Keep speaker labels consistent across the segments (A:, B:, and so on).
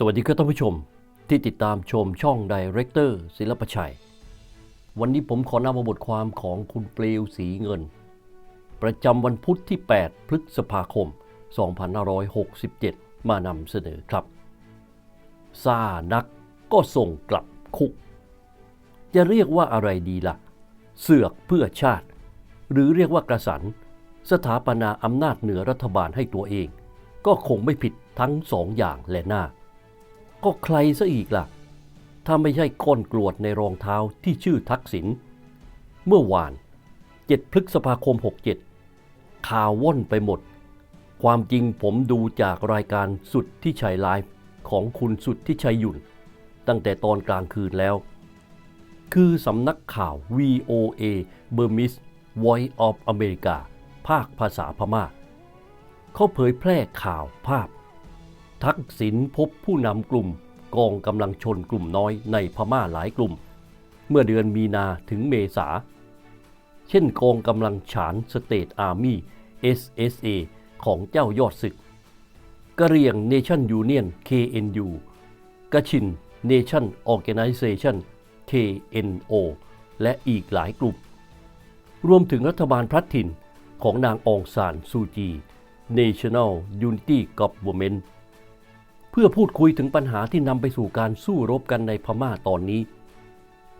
A: สวัสดีครับท่านผู้ชมที่ติดตามชมช่องดีเรคเตอร์ศิลปชัย วันนี้ผมขอนำมาบทความของคุณเปลวสีเงิน ประจำวันพุธที่ 8 พฤษภาคม 2567 มานำเสนอครับซานักก็ส่งกลับคุก จะเรียกว่าอะไรดีละ่ะ เสือกเพื่อชาติ หรือเรียกว่ากระสัน สถาปนาอำนาจเหนือรัฐบาลให้ตัวเอง ก็คงไม่ผิดทั้งสองอย่างแหละหน้า ก็ใครซะอีกล่ะ ถ้าไม่ใช่ก้นกรวดในรองเท้าที่ชื่อทักษิณเมื่อวาน 7 พฤษภาคม 67 ข่าวว่อนไปหมด ความจริงผมดูจากรายการสุดที่ชัยไลฟ์ของคุณสุดที่ชัยยุ่น ตั้งแต่ตอนกลางคืนแล้ว คือสำนักข่าว VOA Burmese Voice of America ภาคภาษาพม่า เขาเผยแพร่ข่าวภาพ ทักษิณพบผู้นำกลุ่ม กองกำลังชนกลุ่มน้อยในพม่าหลายกลุ่ม เมื่อเดือนมีนาถึงเมษา เช่นกองกำลังฉานสเตทอาร์มี่ SSA ของเจ้ายอดศึกกะเรียง Nation Union KNU กะชิน Nation Organization KNO และอีกหลายกลุ่ม รวมถึงรัฐบาลพลัดถิ่นของนางองซานซูจี National Unity Government เพื่อพูดคุยถึงปัญหาที่นำไปสู่การสู้รบกันในพม่าตอนนี้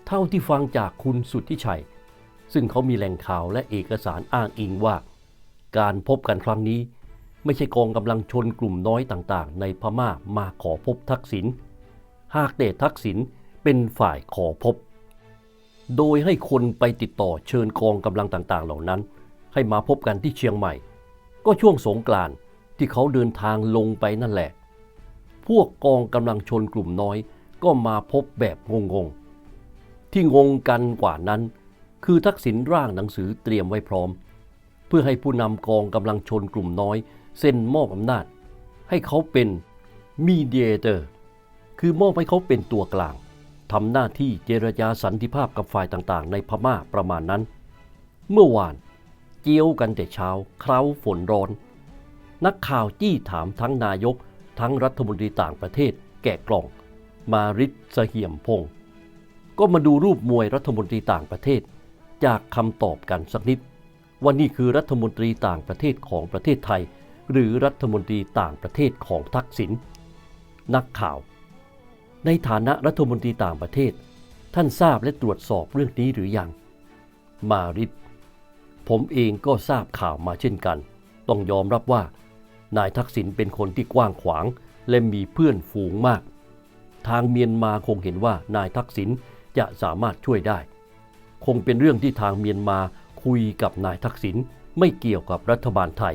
A: เท่าที่ฟังจากคุณสุทธิชัย ซึ่งเขามีแหล่งข่าวและเอกสารอ้างอิงว่า การพบกันครั้งนี้ไม่ใช่กองกำลังชนกลุ่มน้อยต่างๆ ในพม่ามาขอพบทักษิณ หากแต่ทักษิณเป็นฝ่ายขอพบ โดยให้คนไปติดต่อเชิญกองกำลังต่างๆ เหล่านั้น ให้มาพบกันที่เชียงใหม่ ก็ช่วงสงกรานต์ที่เขาเดินทางลงไปนั่นแหละ พวกกองกำลังชนกลุ่มน้อย ก็มาพบแบบงงๆ ที่งงกันกว่านั้น คือทักษิณร่างหนังสือเตรียมไว้พร้อม เพื่อให้ผู้นำกองกำลังชนกลุ่มน้อย เซ็นมอบอำนาจ ให้เขาเป็นมีเดียเตอร์คือมอบให้เขาเป็นตัวกลางทำหน้าที่เจรจาสันติภาพกับฝ่ายต่างๆ ในพม่าประมาณนั้น เมื่อวานเจียวกันแต่เช้าคล้าฝนร้อน นักข่าวจี้ถามทั้งนายก ทั้งรัฐมนตรีต่างประเทศ แกะกล่อง มาริศเสเหี่ยมพงศ์ก็มาดูรูปมวยรัฐมนตรีต่างประเทศ จากคำตอบกันสักนิด ว่านี่คือรัฐมนตรีต่างประเทศของประเทศไทย หรือรัฐมนตรีต่างประเทศของทักษิณนักข่าว ในฐานะรัฐมนตรีต่างประเทศ ท่านทราบและตรวจสอบเรื่องนี้หรือยัง มาริศผมเองก็ทราบข่าวมาเช่นกัน ต้องยอมรับว่า นายทักษิณเป็นคนที่กว้างขวาง และมีเพื่อนฝูงมาก ทางเมียนมาคงเห็นว่านายทักษิณจะสามารถช่วยได้ คงเป็นเรื่องที่ทางเมียนมาคุยกับนายทักษิณไม่เกี่ยวกับรัฐบาลไทย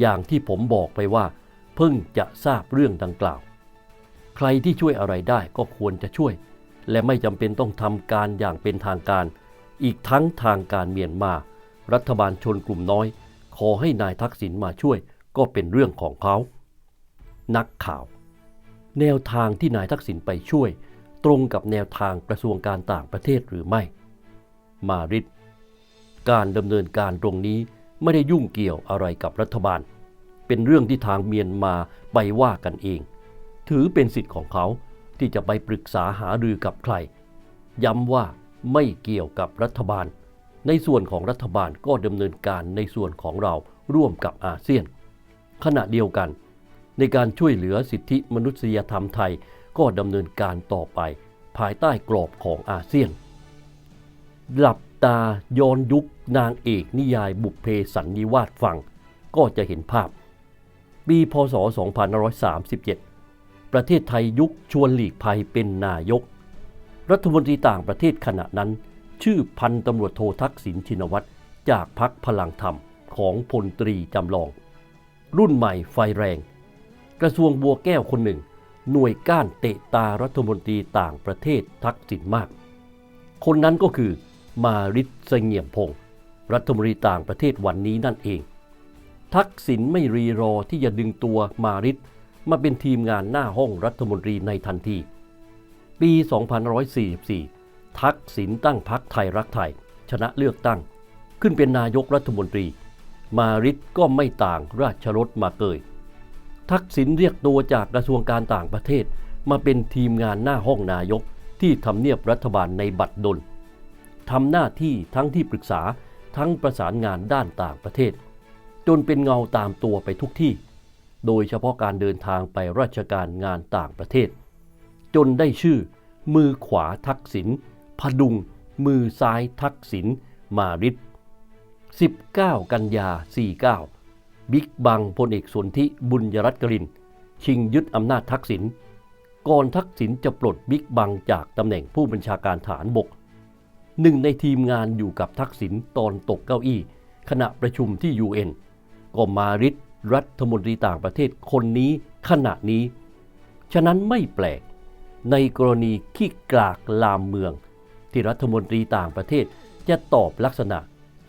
A: อย่างที่ผมบอกไปว่า เพิ่งจะทราบเรื่องดังกล่าว ใครที่ช่วยอะไรได้ก็ควรจะช่วย และไม่จำเป็นต้องทำการอย่างเป็นทางการ อีกทั้งทางการเมียนมา รัฐบาลชนกลุ่มน้อย ขอให้นายทักษิณมาช่วย ก็เป็นเรื่องของเขา นักข่าว แนวทางที่นายทักษิณไปช่วย ตรงกับแนวทางกระทรวงการต่างประเทศหรือไม่ มาริดการดำเนินการตรงนี้ไม่ได้ยุ่งเกี่ยวอะไรกับรัฐบาล เป็นเรื่องที่ทางเมียนมาไปว่ากันเอง ถือเป็นสิทธิ์ของเขาที่จะไปปรึกษาหารือกับใคร ย้ำว่าไม่เกี่ยวกับรัฐบาล ในส่วนของรัฐบาลก็ดำเนินการในส่วนของเราร่วมกับอาเซียน ขณะเดียวกัน ในการช่วยเหลือสิทธิมนุษยธรรมไทยก็ดำเนินการต่อไป ภายใต้กรอบของอาเซียน หลับตาย้อนยุคนางเอกนิยายบุพเพสันนิวาสฟัง ก็จะเห็นภาพ ปีพศ 2537 ประเทศไทยยุคชวนหลีกภัยเป็นนายก รัฐมนตรีต่างประเทศขณะนั้น ชื่อพันตำรวจโททักษิณชินวัตรจากพักพลังธรรมของพลตรีจำลอง รุ่นใหม่ไฟแรง กระทรวงบัวแก้วคนหนึ่ง หน่วยก้านเตะตารัฐมนตรีต่างประเทศทักษิณมาก คนนั้นก็คือมาริศเสงี่ยมพงศ์รัฐมนตรีต่างประเทศวันนี้นั่นเอง ทักษิณไม่รีรอที่จะดึงตัวมาริศมาเป็นทีมงานหน้าห้องรัฐมนตรีในทันที ปี2544 ทักษิณตั้งพรรคไทยรักไทย ชนะเลือกตั้ง ขึ้นเป็นนายกรัฐมนตรี มาริศก็ไม่ต่างราชรถมาเกย ทักษิณเรียกตัวจากกระทรวงการต่างประเทศ มาเป็นทีมงานหน้าห้องนายกที่ทำเนียบรัฐบาลในบัตรดลทำหน้าที่ทั้งที่ปรึกษาทั้งประสานงานด้านต่างประเทศ จนเป็นเงาตามตัวไปทุกที่ โดยเฉพาะการเดินทางไปราชการงานต่างประเทศ จนได้ชื่อ มือขวาทักษิณพดุง มือซ้ายทักษิณมาริด 19 กันยา 49 บิ๊กบังพลเอกสนธิบุญยรัตน์กริน ชิงยึดอำนาจทักษิณก่อนทักษิณจะปลดบิ๊กบังจากตำแหน่งผู้บัญชาการฐานบก หนึ่งในทีมงานอยู่กับทักษิณตอนตกเก้าอี้ ขณะประชุมที่ UN ก็มาริดรัฐมนตรีต่างประเทศคนนี้ขณะนี้ ฉะนั้นไม่แปลก ในกรณีขี้กลากลามเมือง ที่รัฐมนตรีต่างประเทศจะตอบลักษณะ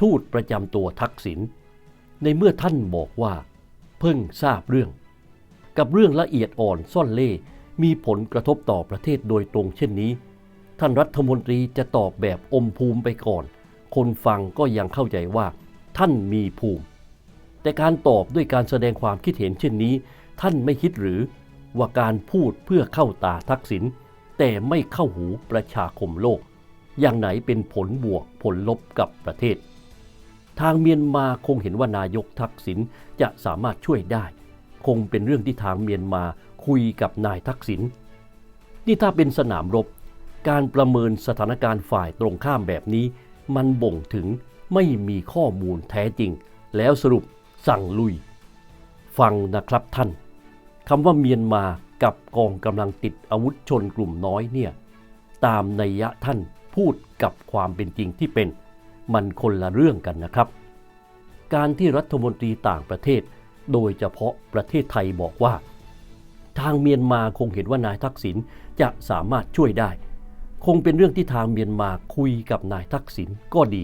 A: ทูตประจำตัวทักษิณในเมื่อท่านบอกว่า เพิ่งทราบเรื่อง กับเรื่องละเอียดอ่อนซ่อนเล่มีผลกระทบต่อประเทศโดยตรงเช่นนี้ ท่านรัฐมนตรีจะตอบแบบอมภูมิไปก่อน คนฟังก็ยังเข้าใจว่า ท่านมีภูมิ แต่การตอบด้วยการแสดงความคิดเห็นเช่นนี้ ท่านไม่คิดหรือว่าการพูดเพื่อเข้าตาทักษิณแต่ไม่เข้าหูประชาคมโลก อย่างไหนเป็นผลบวกผลลบกับประเทศ ทางเมียนมาคงเห็นว่านายกทักษิณจะสามารถช่วยได้ คงเป็นเรื่องที่ทางเมียนมาคุยกับนายทักษิณนี่ถ้าเป็นสนามรบ การประเมินสถานการณ์ฝ่ายตรงข้ามแบบนี้ มันบ่งถึงไม่มีข้อมูลแท้จริง แล้วสรุปสั่งลุย ฟังนะครับท่านคำว่าเมียนมากับกองกำลังติดอาวุธชนกลุ่มน้อยเนี่ยตามนัยยะท่านพูดกับความเป็นจริงที่เป็น มันคนละเรื่องกันนะครับ การที่รัฐมนตรีต่างประเทศ โดยเฉพาะประเทศไทยบอกว่า ทางเมียนมาคงเห็นว่านายทักษิณจะสามารถช่วยได้ คงเป็นเรื่องที่ทางเมียนมาคุยกับนายทักษิณก็ดี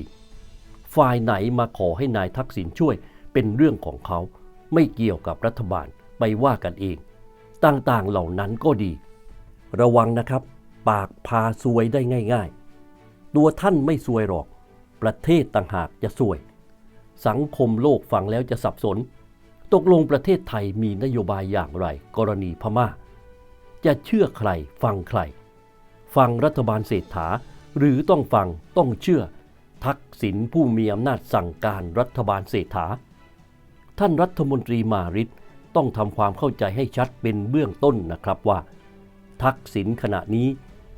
A: ฝ่ายไหนมาขอให้นายทักษิณช่วยเป็นเรื่องของเขา ไม่เกี่ยวกับรัฐบาลไปว่ากันเอง ต่างๆเหล่านั้นก็ดี ระวังนะครับ ปากพาซวยได้ง่าย ๆ ตัวท่านไม่ซวยหรอก ประเทศต่างหากจะซวย สังคมโลกฟังแล้วจะสับสน ตกลงประเทศไทยมีนโยบายอย่างไร กรณีพม่า จะเชื่อใครฟังใคร ฟังรัฐบาลเศรษฐา หรือต้องฟังต้องเชื่อ ทักษิณผู้มีอำนาจสั่งการรัฐบาลเศรษฐา ท่านรัฐมนตรีมาริดต้องทำความเข้าใจให้ชัดเป็นเบื้องต้นนะครับว่า ทักษิณขณะนี้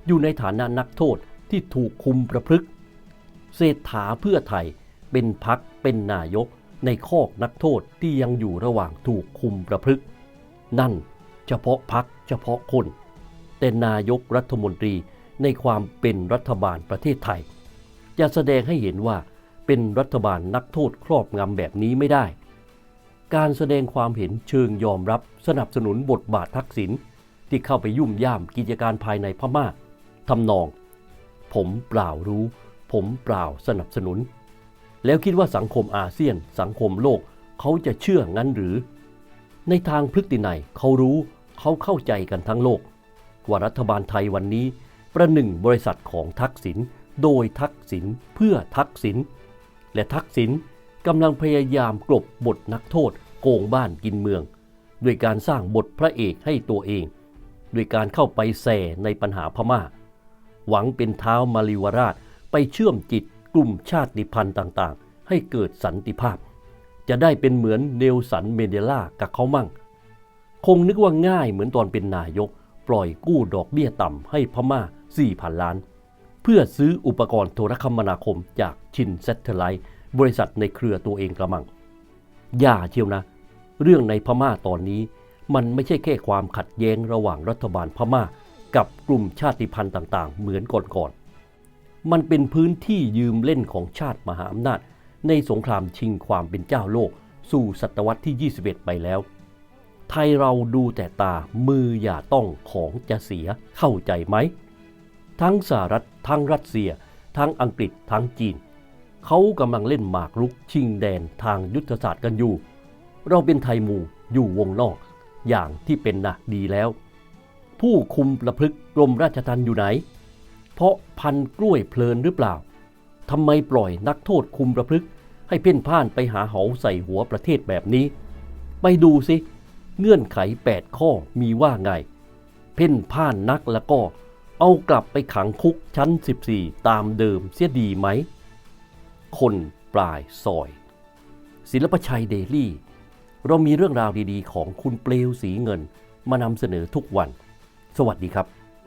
A: อยู่ในฐานะนักโทษที่ถูกคุมประพฤก เศรษฐาเพื่อไทยเป็นพักเป็นนายกในคอกนักโทษที่ยังอยู่ระหว่างถูกคุมประพฤกษ์นั่นเฉพาะพักเฉพาะคน แต่นายกรัฐมนตรีในความเป็นรัฐบาลประเทศไทย จะแสดงให้เห็นว่าเป็นรัฐบาลนักโทษครอบงำแบบนี้ไม่ได้ การแสดงความเห็นเชิงยอมรับสนับสนุนบทบาททักษิณที่เข้าไปยุ่มย่ามกิจการภายในพม่าทำนอง ผมเปล่ารู้ ผมเปล่าสนับสนุน แล้วคิดว่าสังคมอาเซียน สังคมโลกเขาจะเชื่องั้นหรือ ในทางพฤตินัยเขารู้เขาเข้าใจกันทั้งโลก ว่ารัฐบาลไทยวันนี้ ประหนึ่งบริษัทของทักษิณโดยทักษิณเพื่อทักษิณและทักษิณกำลังพยายามกลบบทนักโทษโกงบ้านกินเมือง ด้วยการสร้างบทพระเอกให้ตัวเอง ด้วยการเข้าไปแส่ในปัญหาพม่า หวังเป็นเท้ามาริวราช ไปเชื่อมจิตกลุ่มชาติพันธุ์ต่างๆ ให้เกิดสันติภาพ จะได้เป็นเหมือนเนลสันเมเดล่ากับเขามั่ง คงนึกว่าง่ายเหมือนตอนเป็นนายก ปล่อยกู้ดอกเบี้ยต่ำให้พม่า 4,000 ล้าน เพื่อซื้ออุปกรณ์โทรคมนาคมจากชินเซตเทไลท์บริษัทในเครือตัวเองกระมัง อย่าเชียวนะ เรื่องในพม่าตอนนี้ มันไม่ใช่แค่ความขัดแย้งระหว่างรัฐบาลพม่า กับกลุ่มชาติพันธุ์ต่างๆ เหมือนก่อนๆ มันเป็นพื้นที่ยืมเล่นของชาติมหาอำนาจ ในสงครามชิงความเป็นเจ้าโลก สู่ศตวรรษที่ 21 ไปแล้ว ไทยเราดูแต่ตามืออย่าต้องของจะเสียเข้าใจไหม ทั้งสหรัฐทั้งรัสเซีย ทั้งอังกฤษทั้งจีน เขากำลังเล่นหมากรุกชิงแดนทางยุทธศาสตร์กันอยู่ เราเป็นไทยมูอยู่วงนอกอย่างที่เป็นนะดีแล้ว ผู้คุมประพฤกษ์กรมราชทัณฑ์อยู่ไหน เพราะพันกล้วยเพลินหรือเปล่าทำไมปล่อยนักโทษคุมประพฤกษ์ให้เพ่นพ่านไปหาเหาใส่หัวประเทศแบบนี้ ไปดูสิ เงื่อนไข 8 ข้อมีว่าไง เพ่นพ่านนักแล้วก็ เอากลับไปขังคุกชั้น 14 ตามเดิมเสียดีไหม คนปลายซอย ศิลปชัยเดลี่ เรามีเรื่องราวดีๆ ของคุณเปลวสีเงิน มานำเสนอทุกวัน สวัสดีครับ